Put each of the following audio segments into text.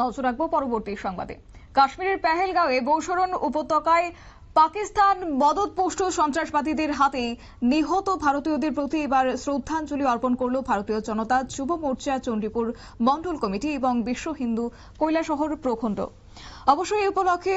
নজর রাখব পরবর্তী সংবাদে। কাশ্মীরের পেহেলগাঁওয়ে বৌসরণ উপত্যকায় পাকিস্তান মদতপুষ্ট সন্ত্রাসবাদীদের হাতে নিহত ভারতীয়দের প্রতি এবার শ্রদ্ধাঞ্জলি অর্পণ করল ভারতীয় জনতা যুব মোর্চা চণ্ডীপুর মণ্ডল কমিটি এবং বিশ্ব হিন্দু কৈলাসহর প্রখণ্ড। অবশ্যই এই উপলক্ষে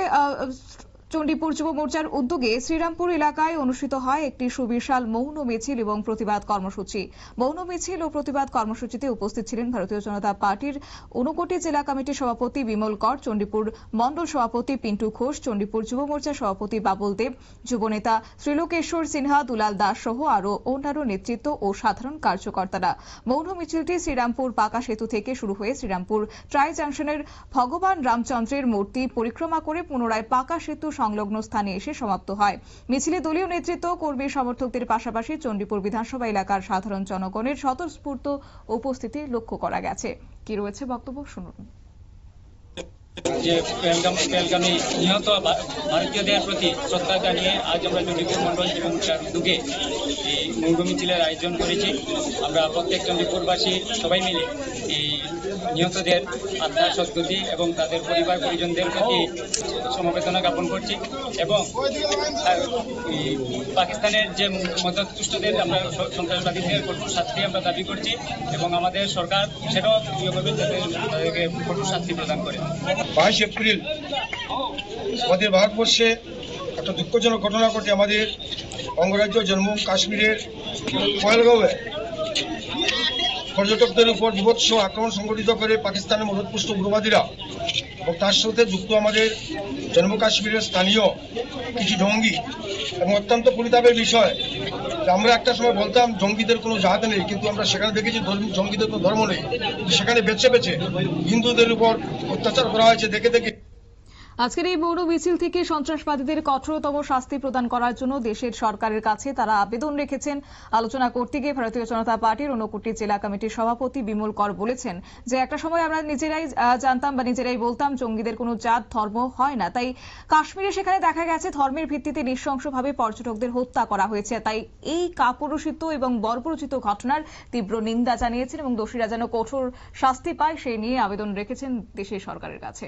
চণ্ডীপুর যুব মোর্চার উদ্যোগে শ্রীরামপুর এলাকায় অনুষ্ঠিত হয় একটি সুবিশাল মৌন মিছিল এবং প্রতিবাদ কর্মসূচি। মৌন মিছিল ও প্রতিবাদ কর্মসূচিতে উপস্থিত ছিলেন ভারতীয় জনতা পার্টির ঊনকোটি জেলা কমিটির সভাপতি বিমল কর, চণ্ডীপুর মণ্ডল সভাপতি পিন্টু ঘোষ, চণ্ডীপুর যুব মোর্চার সভাপতি বাবুল দেব, যুবনেতা শ্রীলোকেশ্বর সিনহা, দুলাল দাস সহ আরও অন্যান্য নেতৃত্ব ও সাধারণ কার্যকর্তারা। মৌন মিছিলটি শ্রীরামপুর পাকা সেতু থেকে শুরু হয়ে শ্রীরামপুর ট্রাই জাংশনের ভগবান রামচন্দ্রের মূর্তি পরিক্রমা করে পুনরায় পাকা সেতু সংলগ্ন স্থানে এসে সমাপ্ত হয়। মিছিলে দলীয় নেতৃত্ব, কর্মী সমর্থকদের পাশাপাশি চণ্ডীপুর বিধানসভা এলাকার সাধারণ জনগণের স্বতঃস্ফূর্ত উপস্থিতি লক্ষ্য করা গেছে। কি রয়েছে বক্তব্য? শুনুন। যে পেহেলগামে নিহত ভারতীয়দের প্রতি শ্রদ্ধা জানিয়ে আজ আমরা চণ্ডীপুর মণ্ডল এবং উদ্যোগে এই মৌন মিছিলের আয়োজন করেছি। আমরা প্রত্যেক চণ্ডীপুরবাসী সবাই মিলে এই নিহতদের আত্মার সদ্গতি এবং তাদের পরিবার পরিজনদের প্রতি সমবেদনা জ্ঞাপন করছি এবং পাকিস্তানের যে মদতপুষ্টদের আমরা সন্ত্রাসবাদীদের কঠোর শাস্তি আমরা দাবি করছি এবং আমাদের সরকার সেটাও তাদেরকে কঠোর শাস্তি প্রদান করে। বাইশ এপ্রিল আমাদের ভারতবর্ষে একটা দুঃখজনক ঘটনা ঘটে আমাদের অঙ্গরাজ্য জম্মু কাশ্মীরের পয়েলগাঁওয়ে পর্যটকদের উপর বিভৎস আক্রমণ সংঘটিত করে পাকিস্তানের মদতপুষ্ট উগ্রবাদীরা এবং তার সাথে যুক্ত আমাদের জম্মু কাশ্মীরের স্থানীয় কিছু জঙ্গি এবং অত্যন্ত পরিতাপের বিষয় আমরা একটা সময় বলতাম, জঙ্গিদের কোনো জাত নেই, কিন্তু আমরা সেখানে দেখেছি জঙ্গিদের কোনো ধর্ম নেই। সেখানে বেছে বেছে হিন্দুদের উপর অত্যাচার করা হয়েছে, দেখে দেখে আজকের এই বড় মিছিল থেকে সন্ত্রাসবাদীদের কঠোরতম শাস্তি প্রদান করার জন্য দেশের সরকারের কাছে তারা আবেদন রেখেছেন। আলোচনা করতে গিয়ে ভারতীয় জনতা পার্টির ঊনকোটি জেলা কমিটির সভাপতি বিমল কর বলেছেন যে, একটা সময় আমরা নিজেরাই জানতাম বা নিজেরাই বলতাম জঙ্গিদের কোনো জাত, ধর্ম হয় না। তাই কাশ্মীরে সেখানে দেখা গেছে ধর্মের ভিত্তিতে নৃশংসভাবে পর্যটকদের হত্যা করা হয়েছে। তাই এই কাপুরুষিত এবং বর্বরচিত ঘটনার তীব্র নিন্দা জানিয়েছেন এবং দোষীরা যেন কঠোর শাস্তি পায় সেই নিয়ে আবেদন রেখেছেন দেশের সরকারের কাছে।